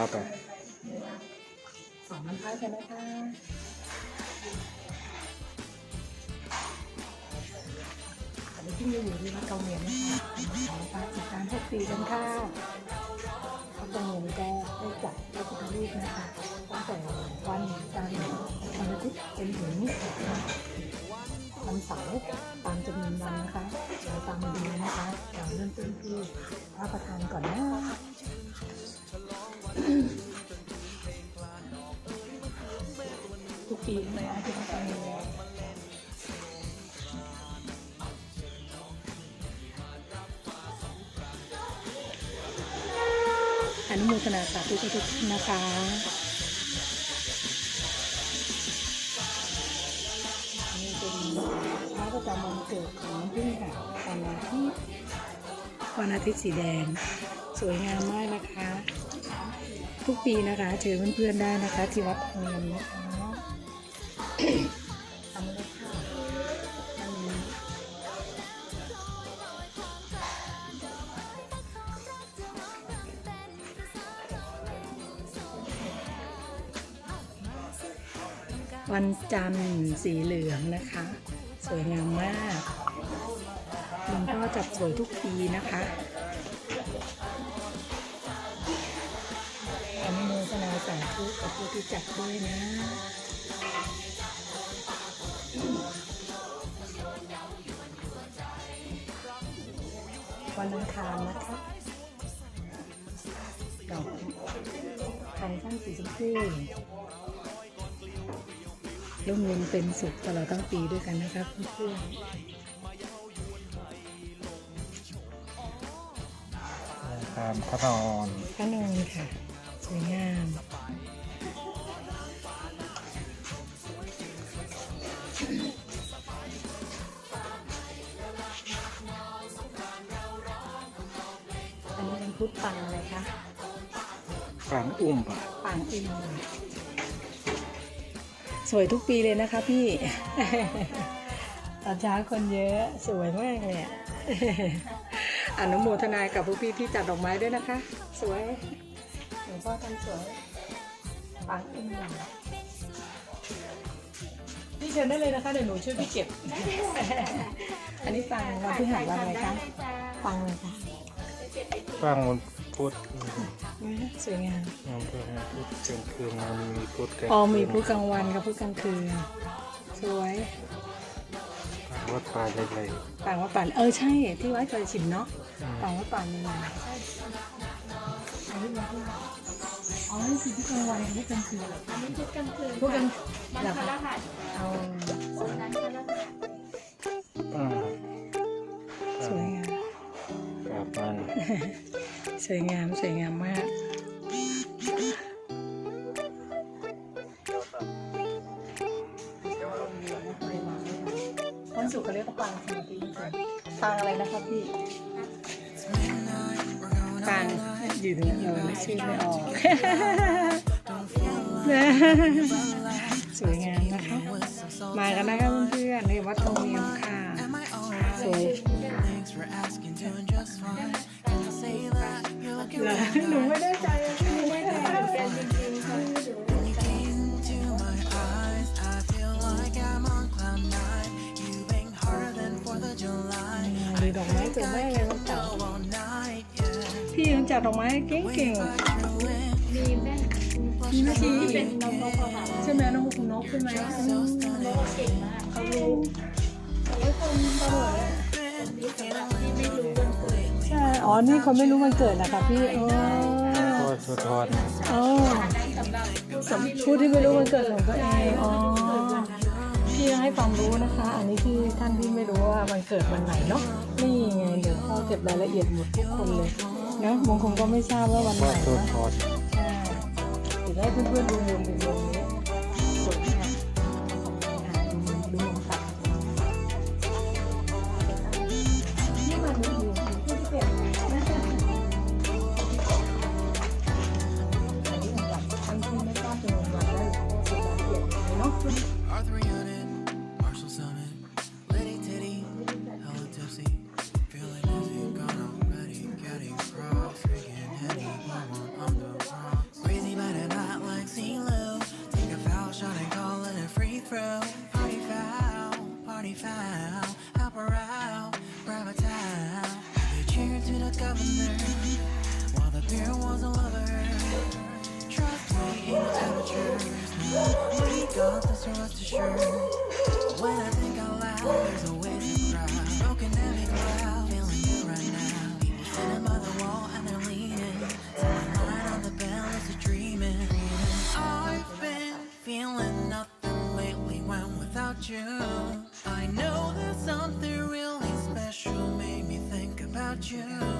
ว่าไปสองน้ำพายกันนะคะตอนนี้ที่อยู่ที่วัดเกาเมียนนะคะขอพระติดตามทุกปีกันค่ะวัดเกาเมียนก็ได้จัดพระพุทธรูปนะคะตั้งแต่วันจันทร์วันอาทิตย์จนถึงวันเสาร์ตามจำนวนวันนะคะเราตามมาดูนะคะเราเริ่มต้นที่พระประธานก่อนนะ ทุกปีเลยนะที่เขาทำเลยอนุโมทนาสาธุทุกท่านนะคะนี่เป็นพระประจำวันเกิดของน้ำพึ่ค่ะวันอาทิตย์วันอาทิตย์สีแดง สวยงามมากนะคะ ทุกปีนะคะ เจอเพื่อนๆได้นะคะ ที่วัดเงินนะคะทำเลยค่ะอันนี้วันจันทร์สีเหลืองนะคะ สวยงามมากหลวงพ่อจัดสวยทุกปีนะคะ สาธุกับผู้ที่จัดด้วยนะวันอังคารนะคะดอกทางช่างสีชมพูร่มเย็นเป็นสุขตลอดทั้งปีด้วยกันนะครับเพื่อนตามพระนอนๆพระนอนค่ะ สวยงามอันนี้เป็นพุทธปังอะไรคะปางอุ้มปะปังอินสวยทุกปีเลยนะคะพี่ตอนเช้าคนเยอะสวยมากเลยอะอนุโมทนากับผู้พี่ที่จัดดอกไม้ด้วยนะคะ สวยหลว งพ่อทำสวยปังอินพี่เชิญได้เลยนะคะเดี๋ยวหนูช่วยพี่เก็บ อันนี้ปังวันที่หาวันอะไรคะปังเลยค่ะปางวันพุธสวยงามงานเพื่อให้พุธเชิญคืนงานมีพุธแก่อ๋อมีพุธกลางวันกับพุธกลางคืน สวยวัดป่าใหญ่ป่างว่าป่านเออใช่ที่วัดเคยชิมเนาะๆอืมป่างว่าป่านยั อ๋อนี่คือที่กลางวันกับที่กลางคืนเหรออันนี้ชุดกลางคืนพวกกลางวันเหรอพคะฤหัสเอาวันนั้นพฤหัสอืมสวยงามกราบมันสวยงามสวยงามมากวันศุกร์เขาเรียกว่าปางสมาธิปางอะไรนะครับพี่ ปางอยู่ตรงนี้เราไม่ชื่อไม่ออกสวยงามนะคะ มากันนะคะเพื่อนๆในวัดโตเมียมค่ะสวยหรอหนูไม่ได้ใจหนูไม่ได้ใจกันจริงๆค่ะดูดูดอกไม้สวยมากเลยวันเสา พี่ยังจัดดอกไม้เก่งมีแม่ๆมีแม่ชีที่เป็นนกนกอะค่ะใช่ไหมน้องคุณนกใช่ไหมอืมนกเก่งมากเขารู้โอ้ยคนตลอดเลยนี่สำหรับที่ไม่รู้วันเกิดใช่อ๋อนี่คนไม่รู้วันเกิดนะคะพี่อ๋อโอ้ยสุดทอดอ๋อนั้นสำหรับผู้ที่ไม่รู้ผู้ที่ไม่รู้วันเกิดของตัวเองอ๋อพี่ยังให้ความรู้นะคะ อันนี้ที่ท่านที่ไม่รู้ว่าวันเกิดวันไหนเนาะนี่ไงเดี๋ยวพ่อเก็บรายละเอียดหมดทุกคนเลย นะบางคนก็ไม่ทราบว่าวันไหนว่าสุดนะทอด ใช่เดี๋ยวให้เพื่อนๆดูมุมดูมุมนี้ a governor While the beer was a lover. Trust me, ain't no amateurs We got this rest assured When I think out loud, there's a way to crowd Broken every cloud, feeling good right now. People standing by the wall and they're leaning. So my mind on the bell is dreaming. I've been feeling nothing lately when without you. I know there's something really special made me think about you.